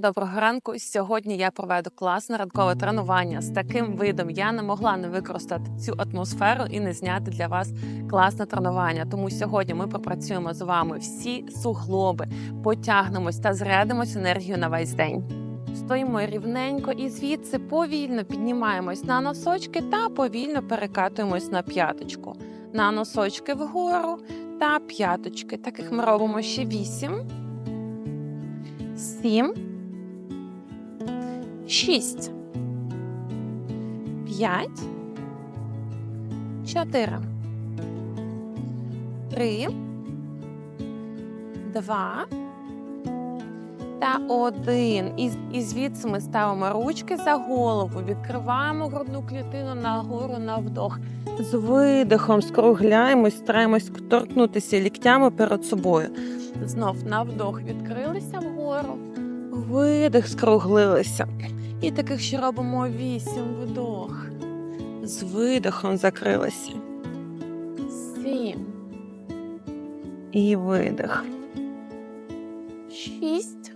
Доброго ранку. Сьогодні я проведу класне ранкове тренування з таким видом. Я не могла не використати цю атмосферу і не зняти для вас класне тренування. Тому сьогодні ми пропрацюємо з вами всі суглоби, потягнемось та зрядимось енергію на весь день. Стоїмо рівненько і звідси повільно піднімаємось на носочки та повільно перекатуємось на п'яточку. На носочки вгору та п'яточки. Таких ми робимо ще вісім. Сім. Шість. П'ять. Чотири. Три. Два. Та один. І, і звідси ми ставимо ручки за голову, відкриваємо грудну клітину нагору на вдох. З видихом скругляємось, стараємось торкнутися ліктями перед собою. Знов на вдох відкрилися вгору, видих скруглилися. І таких ще робимо вісім вдох. З видихом закрилися. Сім. І видих. Шість.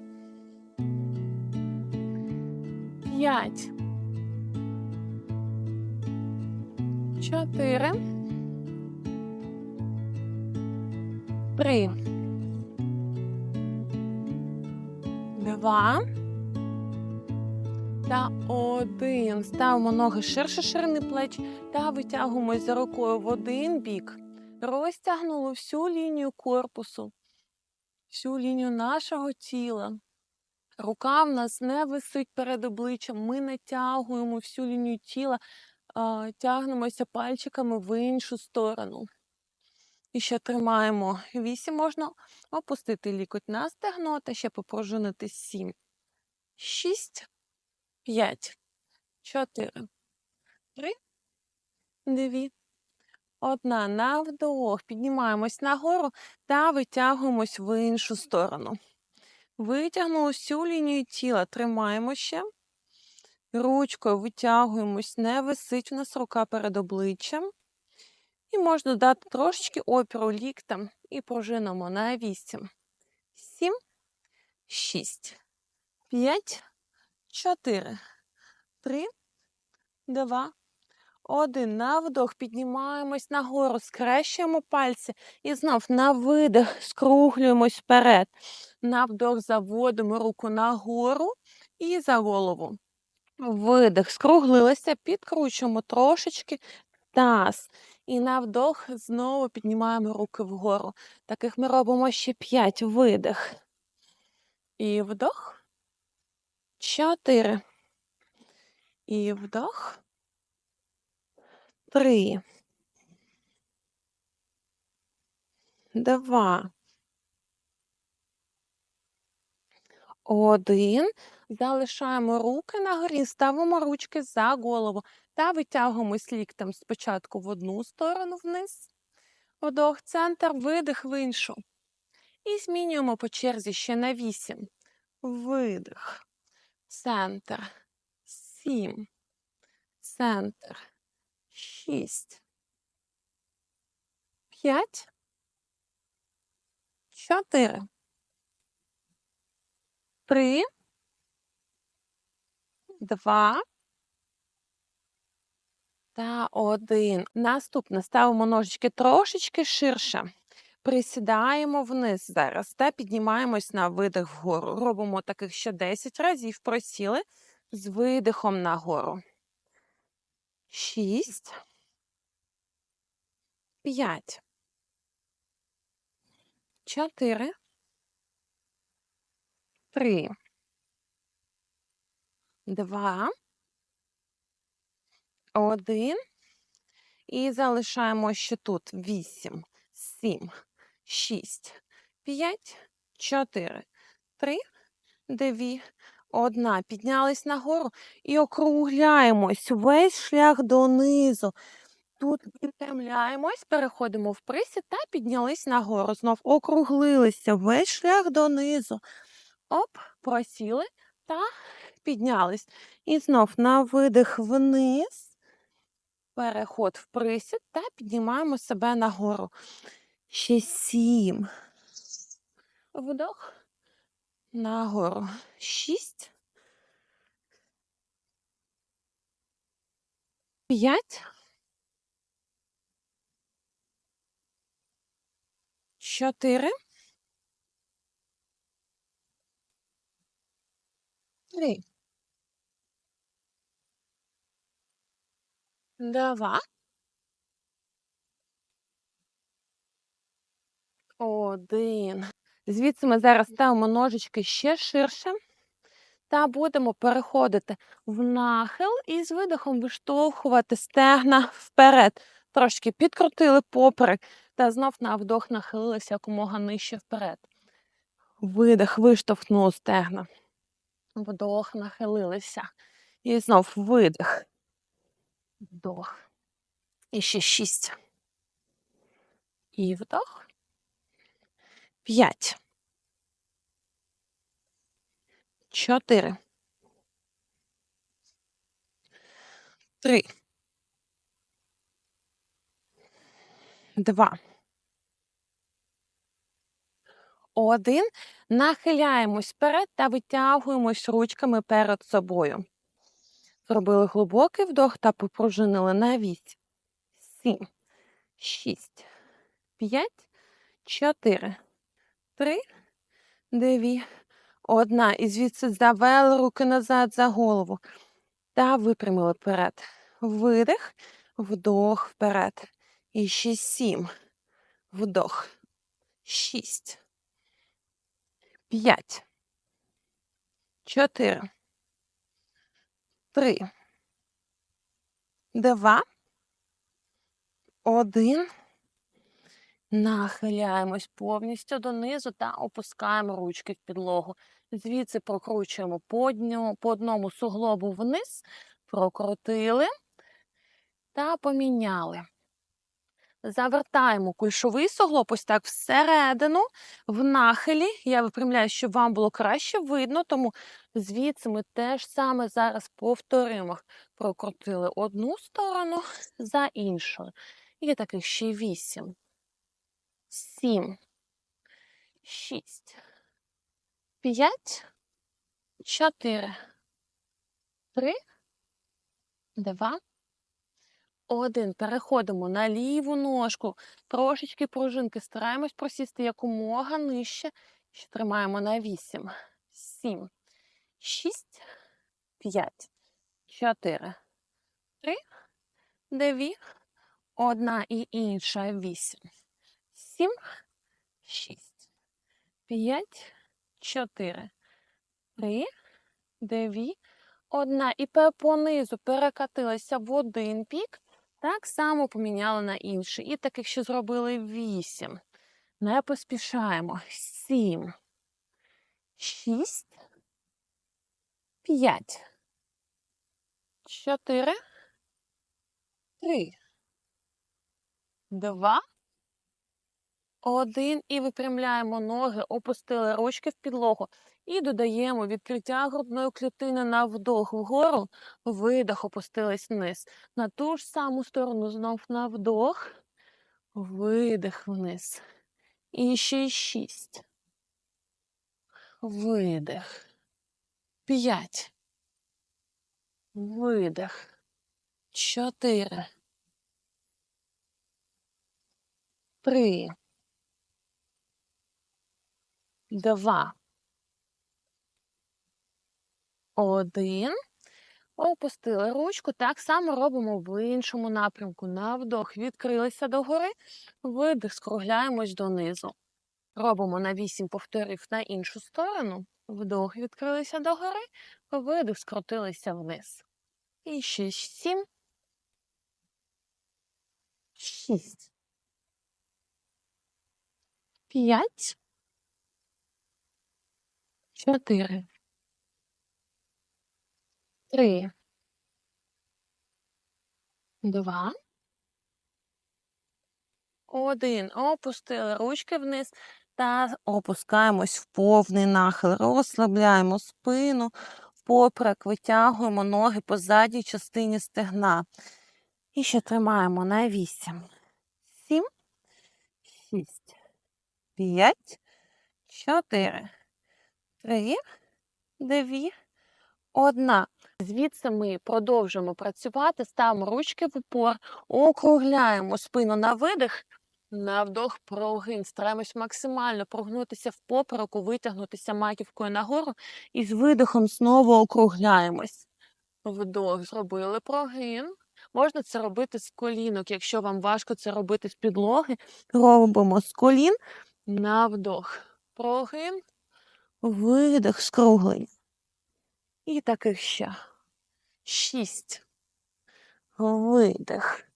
П'ять. Чотири. Три. Два. Та один. Ставимо ноги ширше ширини плеч та витягуємось за рукою в один бік. Розтягнули всю лінію корпусу, всю лінію нашого тіла. Рука в нас не висить перед обличчям. Ми натягуємо всю лінію тіла, тягнемося пальчиками в іншу сторону. І ще тримаємо вісім. Можна опустити лікоть на стегно та ще попружинити сім. Шість. П'ять, чотири, три, дві, одна. На вдох. Піднімаємось нагору та витягуємось в іншу сторону. Витягнули всю лінію тіла. Тримаємо ще. Ручкою витягуємось, не висить у нас рука перед обличчям. І можна дати трошечки опіру ліктам і пружинимо на 8, 7, 6, 5, 4, 3, 2, 1. На вдох піднімаємось нагору, скрещуємо пальці і знов на видих скруглюємось вперед. На вдох заводимо руку нагору і за голову. Видих, скруглилися, підкручуємо трошечки таз. І на вдох знову піднімаємо руки вгору. Таких ми робимо ще 5. Видих. І вдох. Чотири. І вдох. Три. Два. Один. Залишаємо руки на горі, ставимо ручки за голову та витягуємось ліктем спочатку в одну сторону вниз. Вдох, центр, видих в іншу. І змінюємо по черзі ще на вісім. Видих. Центр. Сім. Центр. Шість. П'ять. Чотири. Три. Два. Та один. Наступне ставимо ножички трошечки ширше. Присідаємо вниз зараз та піднімаємось на видих вгору. Робимо таких ще 10 разів. Просіли з видихом нагору. Шість. П'ять. Чотири. Три. Два. Один. І залишаємо ще тут вісім, сім, шість, п'ять, чотири, три, дві, одна. Піднялись нагору і округляємось весь шлях донизу. Тут підпрямляємось, переходимо в присід та піднялись нагору. Знов округлилися весь шлях донизу. Оп, просіли та піднялись. І знов на видих вниз. Переход в присід та піднімаємо себе нагору. Ще сім. Вдох. Нагору. Шість. П'ять. Чотири. Три. Два. Один. Звідси ми зараз ставимо ножички ще ширше та будемо переходити в нахил і з видихом виштовхувати стегна вперед. Трошки підкрутили поперек та знов на вдох нахилилися якомога нижче вперед. Видих, виштовхнули стегна. Вдох, нахилилися. І знов видих. Вдох. І ще шість. І вдох. П'ять. Чотири. Три. Два. Один. Нахиляємось вперед та витягуємось ручками перед собою. Зробили глибокий вдох та попружинили на вісім. Сім. Шість. П'ять. Чотири. Три. Дві. Одна. І звідси завели руки назад за голову. Та випрямили вперед. Видих, вдох вперед. І ще сім. Вдох. Шість. П'ять. Чотири. Три. Два. Один. Нахиляємось повністю донизу та опускаємо ручки в підлогу. Звідси прокручуємо по, дню, по одному суглобу вниз, прокрутили та поміняли. Завертаємо кульшовий суглоб ось так всередину, в нахилі. Я випрямляю, щоб вам було краще видно, тому звідси ми теж саме зараз повторимо. Прокрутили одну сторону за іншою. І таких ще вісім сім, шість, п'ять, чотири, три, два, один. Переходимо на ліву ножку. Трошечки пружинки. Стараємось просісти якомога нижче. Ще тримаємо на вісім, сім, шість, п'ять, чотири, три, дві, одна і інша. Вісім сім, шість, п'ять, чотири, три, дві, одна. І понизу перекатилися в один пік. Так само поміняли на інший. І так, якщо зробили вісім. Не поспішаємо. Сім, шість, п'ять, чотири, три, два. Один. І випрямляємо ноги, опустили ручки в підлогу. І додаємо відкриття грудної клітини на вдох вгору, видох, опустились вниз. На ту ж саму сторону знов на вдох, видих вниз. І ще шість. Видих. П'ять. Видих. Чотири. Три два, один. Опустили ручку. Так само робимо в іншому напрямку. На вдох відкрилися догори, видих, скругляємось донизу. Робимо на 8 повторів на іншу сторону. Вдох відкрилися догори, видих, скрутилися вниз. І ще 7. 6. 5 чотири, три, два, один. Опустили ручки вниз та опускаємось в повний нахил. Розслабляємо спину, поперек, витягуємо ноги по задній частині стегна. І ще тримаємо на вісім, сім, шість, п'ять, чотири. Три, дві, Одна. Звідси ми продовжуємо працювати, ставимо ручки в упор, округляємо спину на видих, на вдох прогин. Стараємось максимально прогнутися в попереку, витягнутися маківкою нагору і з видихом знову округляємось. Вдох, зробили прогин. Можна це робити з колінок. Якщо вам важко це робити з підлоги, робимо з колін на вдох. Прогин, видих, скруглень. І таких ще. Шість. Видих.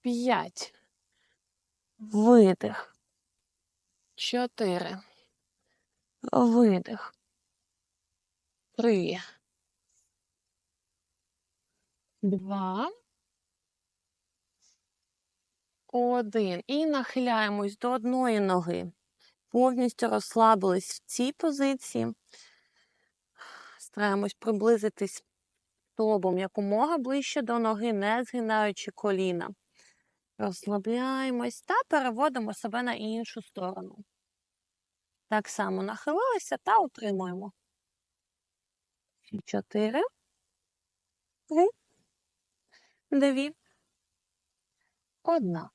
П'ять. Видих. Чотири. Видих. Три. Два. Один. І нахиляємось до одної ноги. Повністю розслабились в цій позиції. Стараємось приблизитись тобом якомога ближче до ноги, не згинаючи коліна. Розслабляємось та переводимо себе на іншу сторону. Так само нахилилися та утримуємо. Чотири. Три. Дві. Одна.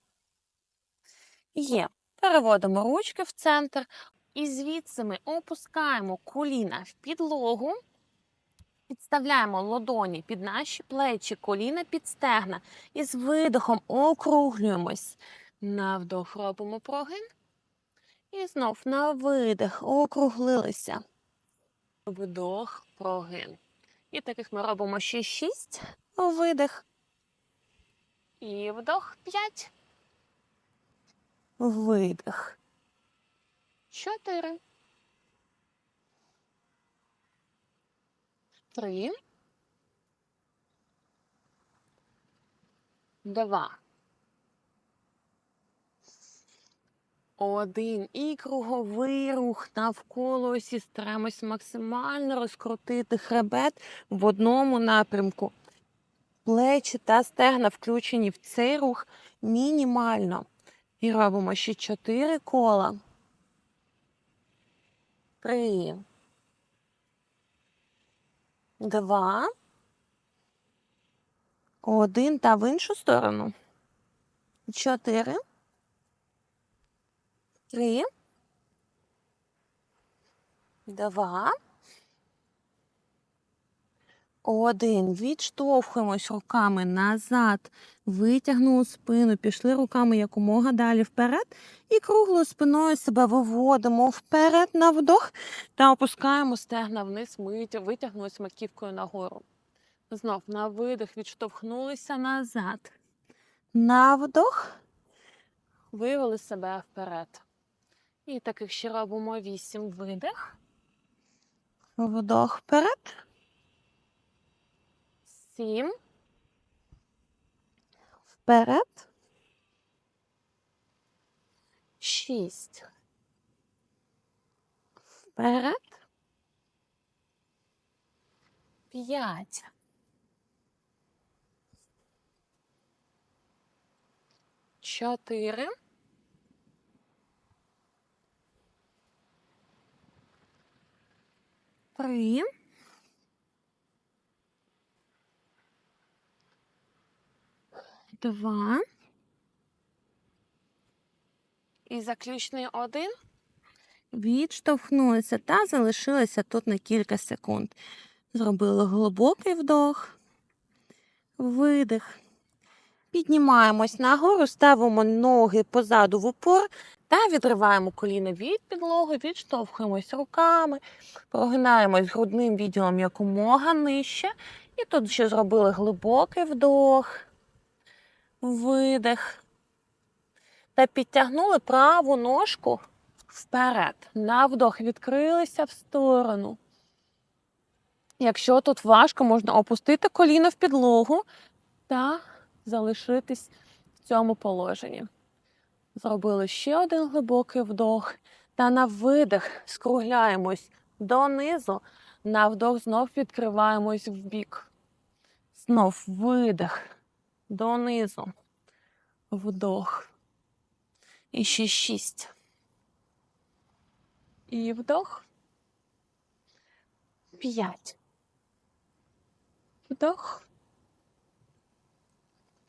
Є. Переводимо ручки в центр. І звідси ми опускаємо коліна в підлогу. Підставляємо ладоні під наші плечі, коліна під стегна. І з видихом округлюємось. На вдох робимо прогин. І знов на видих округлилися. Вдох, прогин. І таких ми робимо ще шість. Видих. І вдох п'ять. Видих. Чотири. Три. Два. Один. І круговий рух навколо осі. Стараємось максимально розкрутити хребет в одному напрямку. Плечі та стегна включені в цей рух мінімально. І робимо ще чотири кола. Три. Два. Один та в іншу сторону. Чотири. Три. Два. Один. Відштовхуємось руками назад. Витягнули спину, пішли руками якомога далі вперед. І круглою спиною себе виводимо вперед на вдох та опускаємо стегна вниз, витягнулись маківкою нагору. Знов на видих відштовхнулися назад. На вдох. Вивели себе вперед. І таких ще робимо вісім видих. Вдох вперед. Сім. Вперед. Шість. Вперед. П'ять. Чотири. Три. Два. І заключний один. Відштовхнулися та залишилися тут на кілька секунд. Зробили глибокий вдох, видих. Піднімаємось нагору, ставимо ноги позаду в упор та відриваємо коліна від підлоги, відштовхуємось руками, прогинаємось грудним відділом якомога нижче. І тут ще зробили глибокий вдох, видих. Та підтягнули праву ножку вперед. На вдох відкрилися в сторону. Якщо тут важко, можна опустити коліно в підлогу та залишитись в цьому положенні. Зробили ще один глибокий вдох. Та на видих скругляємось донизу. На вдох знов відкриваємось в бік. Знов видих донизу. Вдох. І ще шість. І вдох. П'ять. Вдох.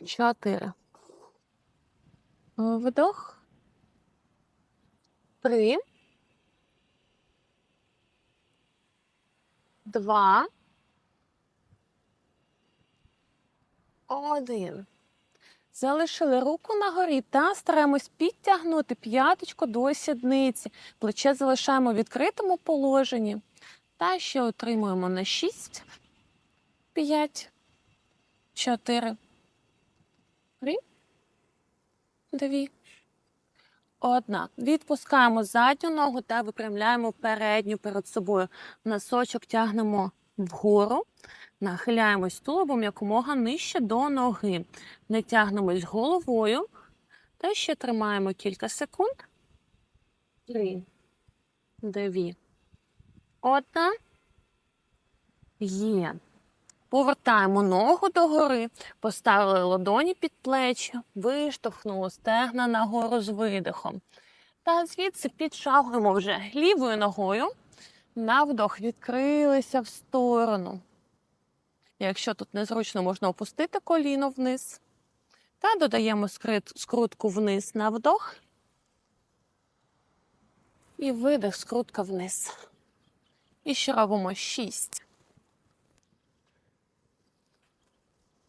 Чотири. Вдох. Три. Два. Один. Залишили руку на горі та стараємось підтягнути п'яточку до сідниці. Плече залишаємо в відкритому положенні. Та ще отримуємо на 6, 5, 4, 3, 2, Одна. Відпускаємо задню ногу та випрямляємо передню перед собою. Носочок тягнемо вгору, нахиляємось тулубом якомога нижче до ноги. Не тягнемось головою. Та ще тримаємо кілька секунд. Три, дві. Одна. Є. Повертаємо ногу догори, поставили ладоні під плечі, виштовхнули стегна нагору з видихом. Та звідси підшагуємо вже лівою ногою. На вдох відкрилися в сторону. Якщо тут незручно, можна опустити коліно вниз. Та додаємо скрутку вниз на вдох. І видих, скрутка вниз. І ще робимо 6.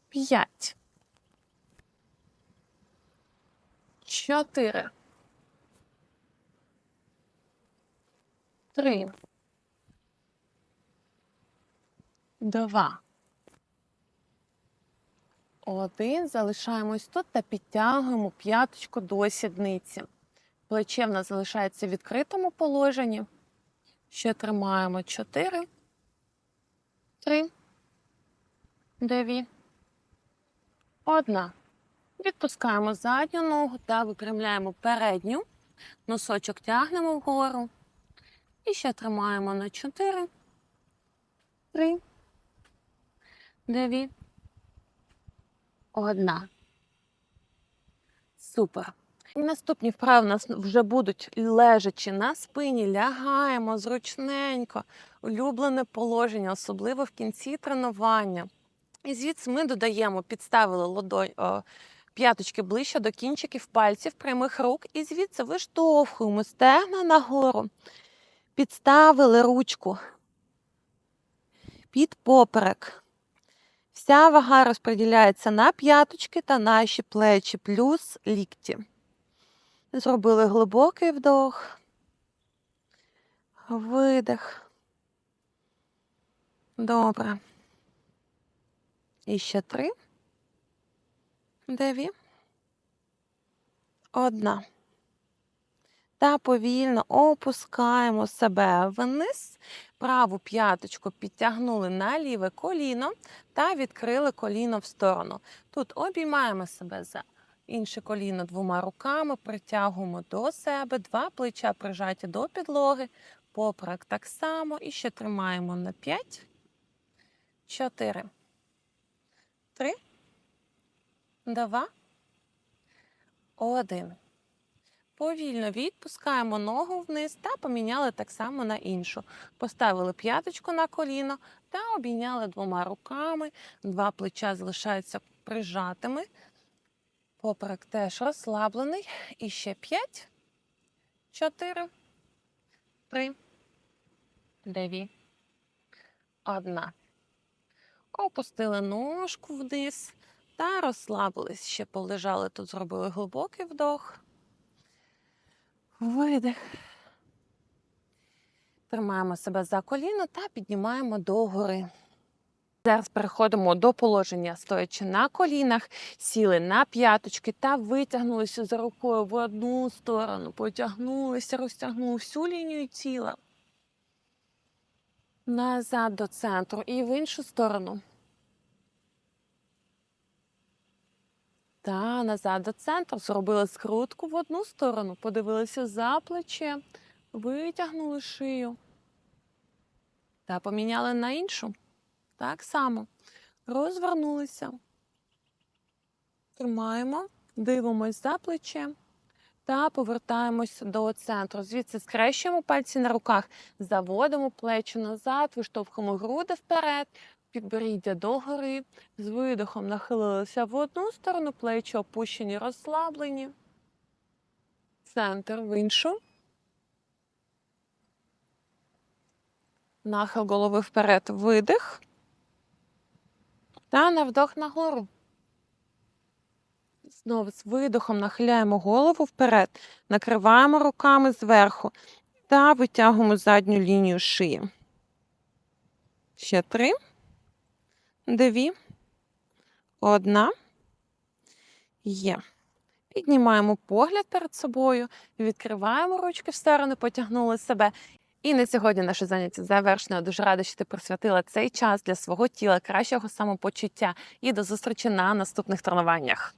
П'ять. Чотири. Три. Два. Один. Залишаємось тут та підтягуємо п'яточку до сідниці. Плече в нас залишається в відкритому положенні. Ще тримаємо чотири. Три. Дев'ять. Одна. Відпускаємо задню ногу та випрямляємо передню. Носочок тягнемо вгору. І ще тримаємо на 4, 3, 9, одна. Супер. І наступні вправи у нас вже будуть лежачи на спині, лягаємо зручненько, улюблене положення, особливо в кінці тренування. І звідси ми додаємо, підставили ладонь, о, п'яточки ближче до кінчиків пальців прямих рук, і звідси виштовхуємо стегна нагору. Підставили ручку під поперек. Вся вага розподіляється на п'яточки та наші плечі, плюс лікті. Зробили глибокий вдох, видих. Добре. І ще три. Деві. Одна. Та повільно опускаємо себе вниз. Праву п'яточку підтягнули на ліве коліно та відкрили коліно в сторону. Тут обіймаємо себе за інше коліно двома руками, притягуємо до себе, два плеча прижаті до підлоги, поперек так само. І ще тримаємо на 5, 4, Три, два, один. Повільно відпускаємо ногу вниз та поміняли так само на іншу. Поставили п'яточку на коліно та обійняли двома руками. Два плеча залишаються прижатими. Поперек теж розслаблений. І ще п'ять, чотири, три, дев'ять, одна. Опустили ножку вниз та розслабились. Ще полежали тут, зробили глибокий вдох. Видих. Тримаємо себе за коліно та піднімаємо догори. Зараз переходимо до положення, стоячи на колінах, сіли на п'яточки та витягнулися за рукою в одну сторону, потягнулися, розтягнули всю лінію тіла. Назад до центру і в іншу сторону. Та назад до центру. Зробили скрутку в одну сторону, подивилися за плече, витягнули шию. Та поміняли на іншу. Так само. Розвернулися. Тримаємо, дивимось за плече та повертаємось до центру. Звідси скрещуємо пальці на руках, заводимо плечі назад, виштовхуємо груди вперед, підборіддя догори. З видихом нахилилися в одну сторону, плечі опущені, розслаблені. Центр в іншу. Нахил голови вперед, видих. Та на вдох нагору. Знову з видихом нахиляємо голову вперед, накриваємо руками зверху та витягуємо задню лінію шиї. Ще три, дві, одна. Є. Піднімаємо погляд перед собою, відкриваємо ручки в сторону, потягнули себе. І на сьогодні наше заняття завершено. Дуже рада, що ти присвятила цей час для свого тіла, кращого самопочуття і до зустрічі на наступних тренуваннях.